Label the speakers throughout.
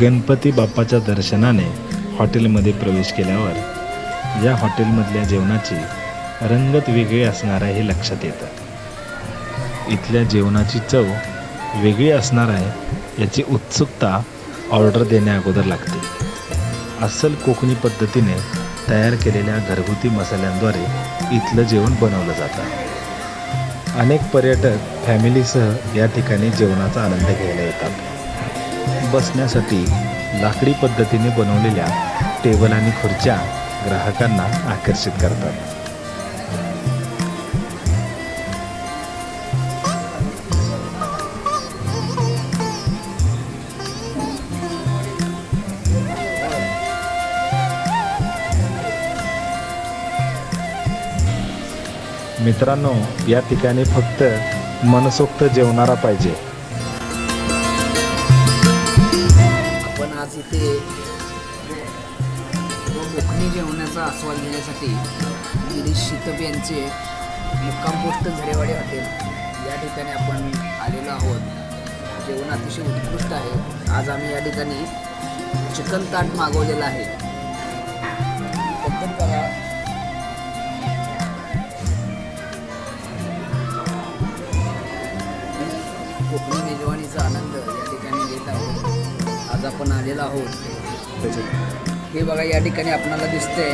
Speaker 1: गणपती बाप्पाच्या दर्शनाने हॉटेलमध्ये प्रवेश केल्यावर या हॉटेलमधल्या जेवणाची रंगत वेगळी असणार आहे हे लक्षात येतं. इथल्या जेवणाची चव वेगळी असणार आहे याची उत्सुकता ऑर्डर देण्या अगोदर लागते. अस्सल कोकणी पद्धतीने तयार केलेल्या घरगुती मसाल्यांद्वारे इथलं जेवण बनवलं जातं. अनेक पर्यटक फॅमिलीसह या ठिकाणी जेवणाचा आनंद घ्यायला येतात. बसण्यासाठी लाकडी पद्धतीने बनवलेल्या टेबल आणि खुर्च्या ग्राहकांना आकर्षित करतात. मित्रांनो या ठिकाणी फक्त मनसोक्त जेवणारा पाहिजे.
Speaker 2: आज इथे कोकणी जेवणाचा आस्वाद घेण्यासाठी गिरीश शितप यांचे मुक्काम पोस्ट झरेवाडी हॉटेल. या ठिकाणी आपण आलेलो आहोत. जेवण अतिशय उत्कृष्ट आहे. आज आम्ही या ठिकाणी चिकन ताट मागवलेलं आहे. पद्धत बघा कोकणी मेजवानीचा आनंद. आपण आलेलो आहोत. हे बघा या ठिकाणी आपणाला दिसतंय.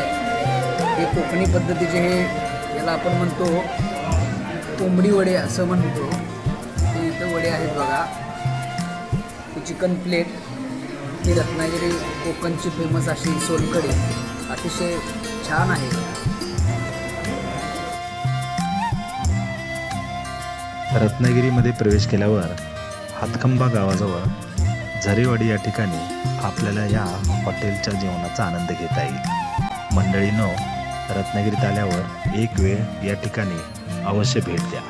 Speaker 2: हे कोकणी पद्धतीचे हे याला आपण म्हणतो कोंबडी वडे असं म्हणतो. हे इथं वडे आहेत बघा. ही चिकन प्लेट. ही रत्नागिरी कोकणची फेमस अशी सोलकढी अतिशय छान आहे.
Speaker 1: रत्नागिरीमध्ये प्रवेश केल्यावर हातखंबा गावाजवळ झरेवाडी या ठिकाणी आपल्याला या हॉटेलच्या जेवणाचा आनंद घेता येईल. मंडळीनो रत्नागिरीत आल्यावर एक वेळ या ठिकाणी अवश्य भेट द्या.